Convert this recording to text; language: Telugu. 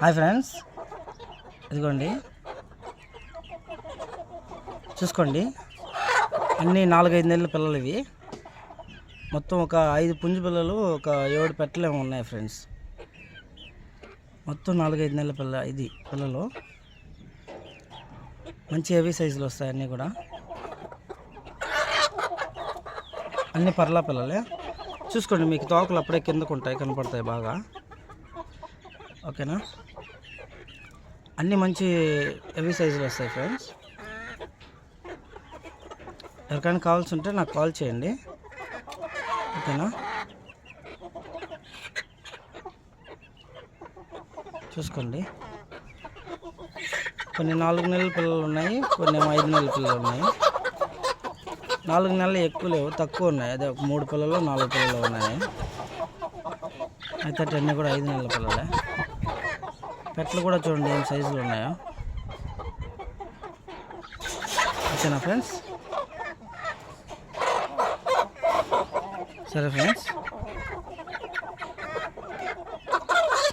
Hi friends. ఇదిగోండి. చూసుకోండి. అన్నీ నాలుగైదు నెలల పిల్లలు ఇవి. మొత్తం ఒక ఐదు పుంజు పిల్లలు ఒక ఏడు పెట్టలేము ఉన్నాయి ఫ్రెండ్స్. మొత్తం నాలుగైదు నెలల పిల్ల ఇది పిల్లలు. మంచి హెవీ సైజులు వస్తాయి అన్నీ కూడా. అన్ని పర్లా పిల్లలే. చూసుకోండి మీకు తోకలు అప్పుడే కిందకు ఉంటాయి కనపడతాయి బాగా. ఓకేనా? అన్నీ మంచి హెవీ సైజులు వస్తాయి ఫ్రెండ్స్ ఎవరికైనా కావాల్సి ఉంటే నాకు కాల్ చేయండి. ఓకేనా? చూసుకోండి. కొన్ని నాలుగు నెలల పిల్లలు ఉన్నాయి కొన్ని ఐదు నెలల పిల్లలు ఉన్నాయి. నాలుగు నెలలు ఎక్కువ లేవు తక్కువ ఉన్నాయి. అదే మూడు పిల్లలు నాలుగు పిల్లలు ఉన్నాయి. అయితే అన్నీ కూడా ఐదు నెలల పిల్లలే. పెట్టలు కూడా చూడండి ఏం సైజులు ఉన్నాయో. ఓకేనా ఫ్రెండ్స్? సరే ఫ్రెండ్స్.